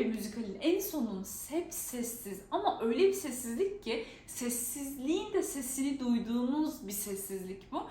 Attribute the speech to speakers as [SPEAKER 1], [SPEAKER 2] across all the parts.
[SPEAKER 1] bir müzikalin en sonun hep sessiz ama öyle bir sessizlik ki sessizliğin de sesini duyduğunuz bir sessizlik bu.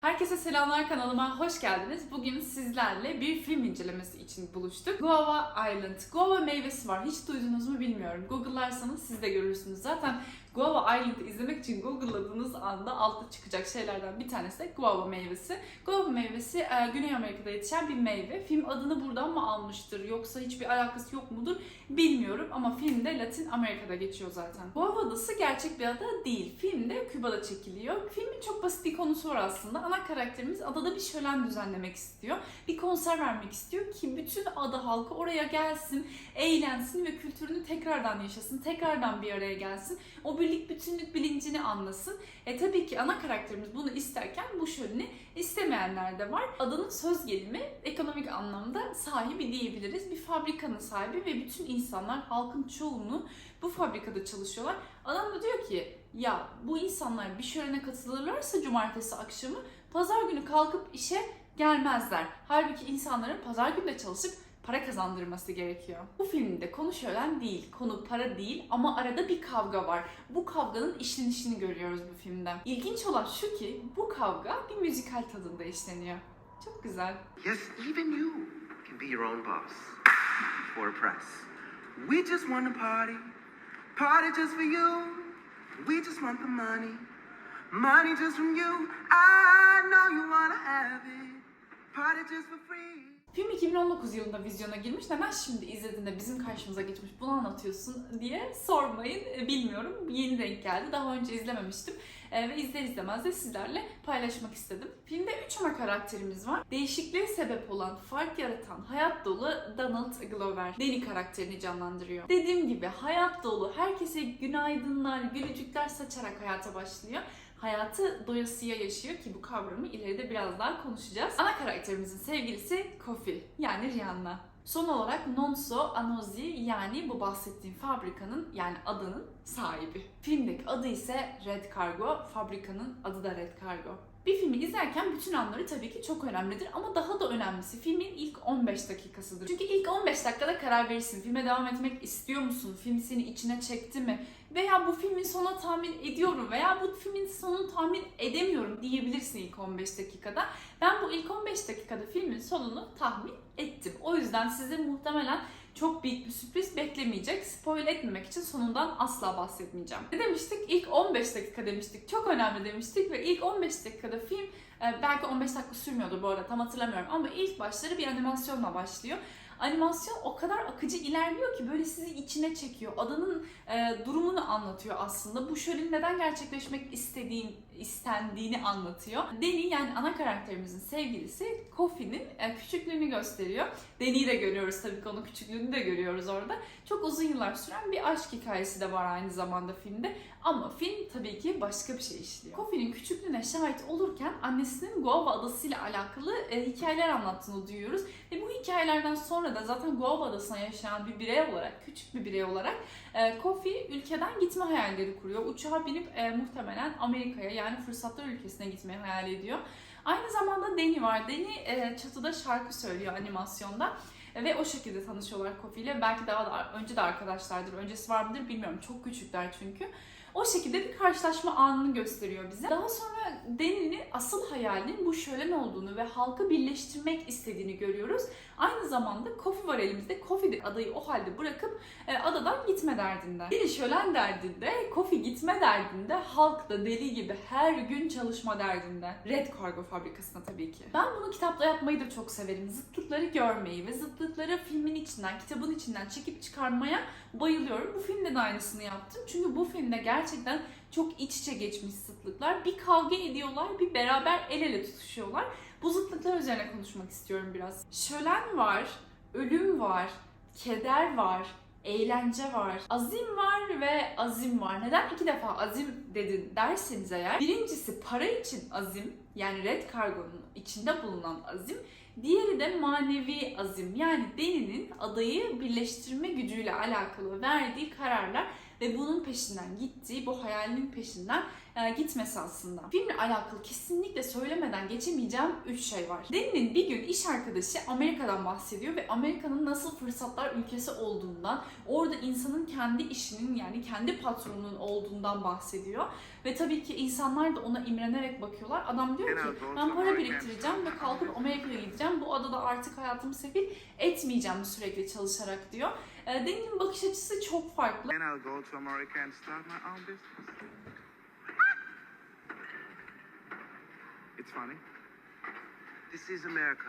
[SPEAKER 1] Herkese selamlar kanalıma hoş geldiniz. Bugün sizlerle bir film incelemesi için buluştuk. Guava Island. Guava meyvesi var. Hiç duydunuz mu bilmiyorum. Google'larsanız siz de görürsünüz. Zaten Guava Island'ı izlemek için Google'ladığınız anda altta çıkacak şeylerden bir tanesi de guava meyvesi. Guava meyvesi e, Güney Amerika'da yetişen bir meyve. Film adını buradan mı almıştır yoksa hiçbir alakası yok mudur bilmiyorum ama filmde Latin Amerika'da geçiyor zaten. Guava adası gerçek bir ada değil. Filmde Küba'da çekiliyor. Filmin çok basit bir konusu var aslında. Ana karakterimiz adada bir şölen düzenlemek istiyor. Bir konser vermek istiyor ki bütün ada halkı oraya gelsin, eğlensin ve kültürünü tekrardan yaşasın, tekrardan bir araya gelsin. O birlik bütünlük bilincini anlasın. E tabii ki ana karakterimiz bunu isterken bu şöleni istemeyenler de var. Adanın söz gelimi ekonomik anlamda sahibi diyebiliriz. Bir fabrikanın sahibi ve bütün insanlar, halkın çoğunluğu bu fabrikada çalışıyorlar. Adam da diyor ki ya bu insanlar bir şölene katılırlarsa cumartesi akşamı pazar günü kalkıp işe gelmezler. Halbuki insanların pazar günü de çalışıp para kazandırması gerekiyor. Bu filmde konu şölen değil, konu para değil ama arada bir kavga var. Bu kavganın işlenişini görüyoruz bu filmde. İlginç olan şu ki bu kavga bir müzikal tadında işleniyor. Çok güzel.
[SPEAKER 2] Yes, even you can be your own boss for a price. We just want to party, party just for you. We just want the money, money just from you. I know you want to have it, party just for free.
[SPEAKER 1] Film 2019 yılında vizyona girmiş. Neden şimdi izlediğinde bizim karşımıza geçmiş bunu anlatıyorsun diye sormayın. E, Bilmiyorum. Yeni denk geldi. Daha önce izlememiştim. E, ve izler izlemez de sizlerle paylaşmak istedim. Filmde 3 ana karakterimiz var. Değişikliğe sebep olan, fark yaratan, hayat dolu Donald Glover. Danny karakterini canlandırıyor. Dediğim gibi hayat dolu, herkese günaydınlar, gülücükler saçarak hayata başlıyor hayatı doyasıya yaşıyor ki bu kavramı ileride biraz daha konuşacağız. Ana karakterimizin sevgilisi Kofi yani Rihanna. Son olarak Nonso Anozi yani bu bahsettiğim fabrikanın yani adanın sahibi. Filmdeki adı ise Red Cargo, fabrikanın adı da Red Cargo. Bir filmi izlerken bütün anları tabii ki çok önemlidir ama daha da önemlisi filmin ilk 15 dakikasıdır. Çünkü ilk 15 dakikada karar verirsin. Filme devam etmek istiyor musun? Film seni içine çekti mi? Veya bu filmin sonunu tahmin ediyorum veya bu filmin sonunu tahmin edemiyorum diyebilirsin ilk 15 dakikada. Ben bu ilk 15 dakikada filmin sonunu tahmin ettim. O yüzden size muhtemelen çok büyük bir sürpriz beklemeyecek. Spoil etmemek için sonundan asla bahsetmeyeceğim. Ne demiştik? İlk 15 dakika demiştik. Çok önemli demiştik ve ilk 15 dakikada film e, belki 15 dakika sürmüyordur bu arada tam hatırlamıyorum ama ilk başları bir animasyonla başlıyor. Animasyon o kadar akıcı ilerliyor ki böyle sizi içine çekiyor. Adanın e, durumunu anlatıyor aslında. Bu şölenin neden gerçekleşmek istediğin, istendiğini anlatıyor. Deni yani ana karakterimizin sevgilisi Kofi'nin e, küçüklüğünü gösteriyor. Deni'yi de görüyoruz tabii ki onun küçüklüğünü de görüyoruz orada. Çok uzun yıllar süren bir aşk hikayesi de var aynı zamanda filmde. Ama film tabii ki başka bir şey işliyor. Kofi'nin küçüklüğüne şahit olurken annesinin Guava Adası ile alakalı e, hikayeler anlattığını duyuyoruz. Ve bu hikayelerden sonra da zaten Guava Adası'na yaşayan bir birey olarak, küçük bir birey olarak e, Kofi ülkeden gitme hayalleri kuruyor. Uçağa binip e, muhtemelen Amerika'ya yani fırsatlar ülkesine gitmeyi hayal ediyor. Aynı zamanda Deni var. Deni e, çatıda şarkı söylüyor animasyonda. Ve o şekilde tanışıyorlar Kofi ile. Belki daha da önce de arkadaşlardır. Öncesi var mıdır bilmiyorum. Çok küçükler çünkü. O şekilde bir karşılaşma anını gösteriyor bize. Daha sonra Deni'nin asıl hayalinin bu şölen olduğunu ve halkı birleştirmek istediğini görüyoruz. Aynı zamanda Kofi var elimizde. Kofi adayı o halde bırakıp e, adadan gitme derdinde. Deni şölen derdinde, Kofi gitme derdinde, halk da deli gibi her gün çalışma derdinde. Red Cargo fabrikasına tabii ki. Ben bunu kitapla yapmayı da çok severim. Zıtlıkları görmeyi ve zıtlıkları filmin içinden, kitabın içinden çekip çıkarmaya bayılıyorum. Bu filmde de aynısını yaptım. Çünkü bu filmde gerçekten çok iç içe geçmiş zıtlıklar. Bir kavga ediyorlar, bir beraber el ele tutuşuyorlar. Bu zıtlıklar üzerine konuşmak istiyorum biraz. Şölen var, ölüm var, keder var, eğlence var, azim var ve azim var. Neden iki defa azim dedin derseniz eğer, birincisi para için azim, yani Red Cargo'nun içinde bulunan azim, Diğeri de manevi azim yani Deni'nin adayı birleştirme gücüyle alakalı verdiği kararlar ve bunun peşinden gittiği, bu hayalinin peşinden e, gitmesi aslında. Filmle alakalı kesinlikle söylemeden geçemeyeceğim 3 şey var. Deni'nin bir gün iş arkadaşı Amerika'dan bahsediyor ve Amerika'nın nasıl fırsatlar ülkesi olduğundan, orada insanın kendi işinin yani kendi patronunun olduğundan bahsediyor. Ve tabii ki insanlar da ona imrenerek bakıyorlar. Adam diyor ki ben para biriktireceğim ve kalkıp Amerika'ya gideceğim. Bu adada artık hayatımı sefil etmeyeceğim sürekli çalışarak diyor. E, Deni'nin bakış açısı çok farklı.
[SPEAKER 3] Then I'll go to America and start my own business. It's funny.
[SPEAKER 2] This is America.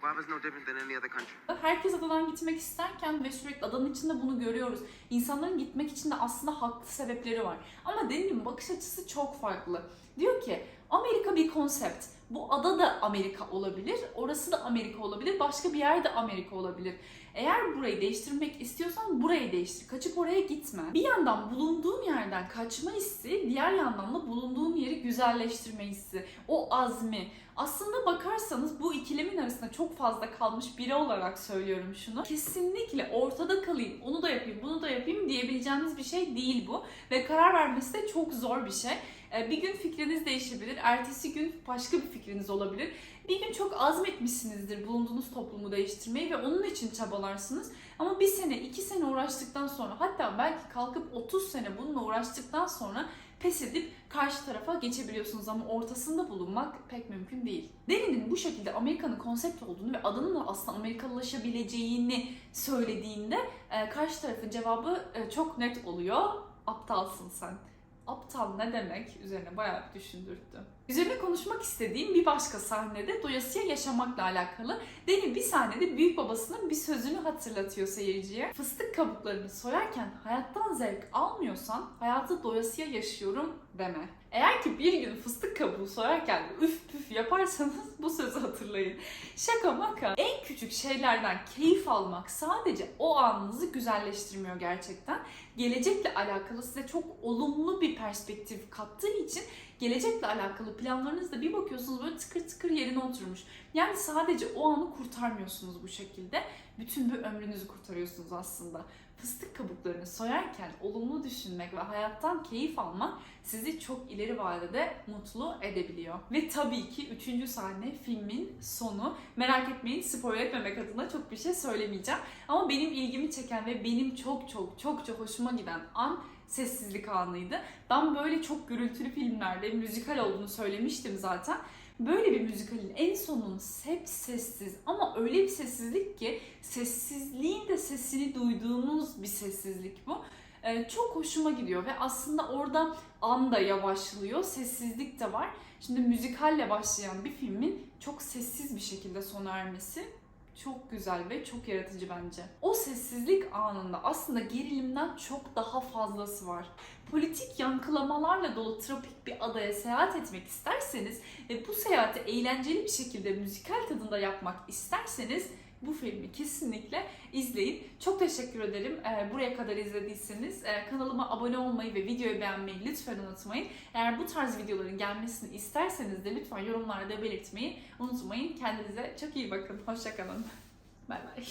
[SPEAKER 2] Guava's no different than any other country.
[SPEAKER 1] Herkes adadan gitmek isterken ve sürekli adanın içinde bunu görüyoruz. İnsanların gitmek için de aslında haklı sebepleri var. Ama Deni'nin bakış açısı çok farklı. Diyor ki Amerika bir konsept. Bu ada da Amerika olabilir, orası da Amerika olabilir, başka bir yer de Amerika olabilir. Eğer burayı değiştirmek istiyorsan burayı değiştir. Kaçıp oraya gitme. Bir yandan bulunduğun yerden kaçma hissi, diğer yandan da bulunduğun yeri güzelleştirme hissi. O azmi. Aslında bakarsanız bu ikilemin arasında çok fazla kalmış biri olarak söylüyorum şunu. Kesinlikle ortada kalayım, onu da yapayım, bunu da yapayım diyebileceğiniz bir şey değil bu. Ve karar vermesi de çok zor bir şey. Ee, Bir gün fikriniz değişebilir, ertesi gün başka bir fikriniz olabilir. Bir gün çok azmetmişsinizdir bulunduğunuz toplumu değiştirmeyi ve onun için çabalarsınız. Ama bir sene, iki sene uğraştıktan sonra hatta belki kalkıp 30 sene bununla uğraştıktan sonra pes edip karşı tarafa geçebiliyorsunuz ama ortasında bulunmak pek mümkün değil. Deni'nin bu şekilde Amerika'nın konsept olduğunu ve adının da aslında Amerikalılaşabileceğini söylediğinde e, karşı tarafın cevabı e, çok net oluyor. Aptalsın sen. Aptal ne demek üzerine bayağı bir düşündürttü. Üzerine konuşmak istediğim bir başka sahnede doyasıya yaşamakla alakalı. Deni bir sahnede büyük babasının bir sözünü hatırlatıyor seyirciye. Fıstık kabuklarını soyarken hayattan zevk almıyorsan hayatı doyasıya yaşıyorum deme. Eğer ki bir gün fıstık kabuğu soyarken üf püf yaparsanız bu sözü hatırlayın. Şaka maka. En küçük şeylerden keyif almak sadece o anınızı güzelleştirmiyor gerçekten. Gelecekle alakalı size çok olumlu bir perspektif kattığı için gelecekle alakalı planlarınızda bir bakıyorsunuz böyle tıkır yerine oturmuş. Yani sadece o anı kurtarmıyorsunuz bu şekilde. Bütün bir ömrünüzü kurtarıyorsunuz aslında. Fıstık kabuklarını soyarken olumlu düşünmek ve hayattan keyif almak sizi çok ileri vadede mutlu edebiliyor. Ve tabii ki üçüncü sahne filmin sonu. Merak etmeyin spoiler etmemek adına çok bir şey söylemeyeceğim. Ama benim ilgimi çeken ve benim çok çok çok çok hoşuma giden an sessizlik anıydı. Ben böyle çok gürültülü filmlerde müzikal olduğunu söylemiştim zaten. Böyle bir müzikalin en sonunun hep sessiz ama öyle bir sessizlik ki sessizliğin de sesini duyduğunuz bir sessizlik bu. Ee, çok hoşuma gidiyor ve aslında orada an da yavaşlıyor, sessizlik de var. Şimdi müzikalle başlayan bir filmin çok sessiz bir şekilde sona ermesi çok güzel ve çok yaratıcı bence. O sessizlik anında aslında gerilimden çok daha fazlası var. Politik yankılamalarla dolu tropik bir adaya seyahat etmek isterseniz ve bu seyahati eğlenceli bir şekilde müzikal tadında yapmak isterseniz bu filmi kesinlikle izleyin. Çok teşekkür ederim Ee, buraya kadar izlediyseniz. e, kanalıma abone olmayı ve videoyu beğenmeyi lütfen unutmayın. Eğer bu tarz videoların gelmesini isterseniz de lütfen yorumlarda belirtmeyi unutmayın. Kendinize çok iyi bakın. Hoşçakalın. Bay bay.